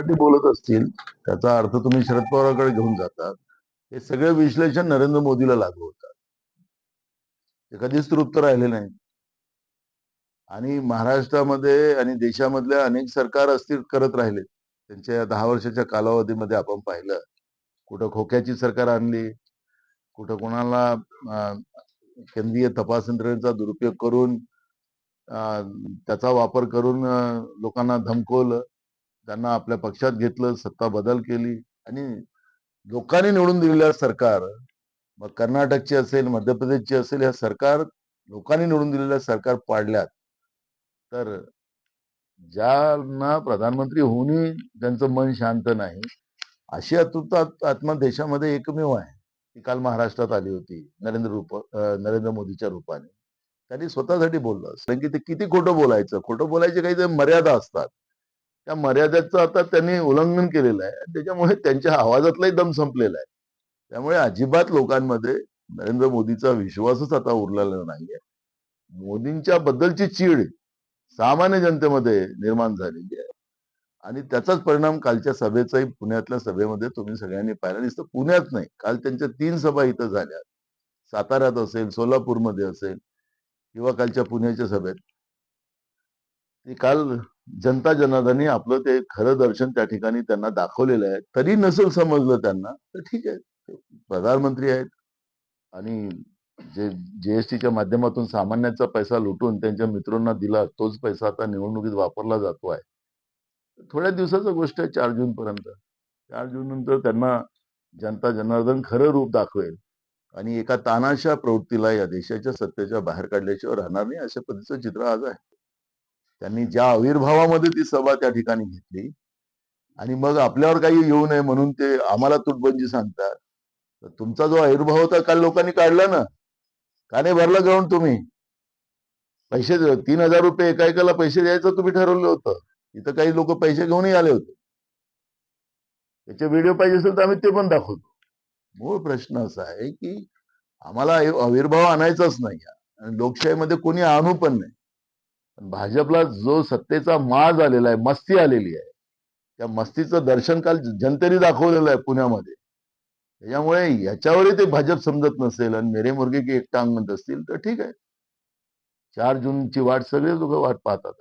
साठी बोलत असतील त्याचा अर्थ तुम्ही शरद पवारांकडे घेऊन जातात. हे सगळे विश्लेषण नरेंद्र मोदीला लागू होतात. ते कधीच तृप्त राहिले नाही आणि महाराष्ट्रामध्ये आणि देशामधल्या अनेक सरकार अस्थिर करत राहिले त्यांच्या या दहा वर्षाच्या कालावधीमध्ये आपण पाहिलं कुठं खोक्याची सरकार आणली कुठं कोणाला केंद्रीय तपास यंत्रणेचा दुरुपयोग करून त्याचा वापर करून लोकांना धमकवलं. त्यांना आपल्या पक्षात घेतलं सत्ता बदल केली आणि लोकांनी निवडून दिलेल्या सरकार. मग कर्नाटकची असेल मध्य प्रदेशची असेल ह्या सरकार लोकांनी निवडून दिलेल्या सरकार पाडल्यात. तर ज्यांना प्रधानमंत्री होऊनही त्यांचं मन शांत नाही अशी अतुत्व आत्मा देशामध्ये एकमेव आहे. ती काल महाराष्ट्रात आली होती नरेंद्र रूप नरेंद्र मोदीच्या रूपाने. त्यांनी स्वतःसाठी बोललं कारण की ते किती खोटं बोलायचं? खोटं बोलायचे काही मर्यादा असतात. त्या मर्यादेचं आता त्यांनी उल्लंघन केलेलं आहे. आणि त्याच्यामुळे त्यांच्या आवाजातलाही दम संपलेला आहे. त्यामुळे अजिबात लोकांमध्ये नरेंद्र मोदीचा विश्वासच आता उरलेला नाहीये. मोदींच्या बद्दलची चीड सामान्य जनतेमध्ये निर्माण झालेली आहे. आणि त्याचाच परिणाम कालच्या सभेचाही पुण्यातल्या सभेमध्ये तुम्ही सगळ्यांनी पाहिला. नुसतं पुण्यात नाही काल त्यांच्या तीन सभा इथं झाल्या. साताऱ्यात असेल सोलापूरमध्ये असेल किंवा कालच्या पुण्याच्या सभेत. ती काल जनता जनार्दनी आपलं ते खरं दर्शन त्या ठिकाणी त्यांना दाखवलेलं आहे. तरी नसेल समजलं त्यांना तर ठीक आहे. प्रधानमंत्री आहेत आणि जे जीएसटीच्या माध्यमातून सामान्याचा पैसा लुटून त्यांच्या मित्रांना दिला तोच पैसा आता निवडणुकीत वापरला जातो आहे. थोड्या दिवसाचं गोष्ट आहे चार जून पर्यंत चार जून नंतर त्यांना जनता जनार्दन खरं रूप दाखवेल आणि एका तानाशा प्रवृत्तीला या देशाच्या सत्तेच्या बाहेर काढल्याशिवाय राहणार नाही अशा पद्धतीचं चित्र आज आहे. त्यांनी ज्या आविर्भावामध्ये ती सभा त्या ठिकाणी घेतली. आणि मग आपल्यावर काही येऊ नये म्हणून ते आम्हाला तुटबंदी सांगतात. तर तुमचा जो आविर्भाव होता काल लोकांनी काढला ना? का नाही भरला ग्राउंड तुम्ही. पैसे तीन हजार रुपये एका एकाला पैसे द्यायचं तुम्ही ठरवलं होतं. इथं काही लोक पैसे घेऊनही आले होते. त्याचे व्हिडिओ पाहिजे असेल तर आम्ही ते पण दाखवतो. मूळ प्रश्न असा आहे की आम्हाला आविर्भाव आणायचाच नाही. आणि लोकशाहीमध्ये कोणी आणू पण नाही. भाजपला जो सत्तेचा माज आलेला आहे मस्ती आलेली आहे त्या मस्तीचं दर्शन काल जनतेने दाखवलेलं आहे पुण्यामध्ये. त्याच्यामुळे याच्यावरही ते भाजप समजत नसेल आणि मेरे मुर्गे की एकटा अंगण असतील तर ठीक आहे. चार जूनची वाट सगळे लोक वाट पाहतात.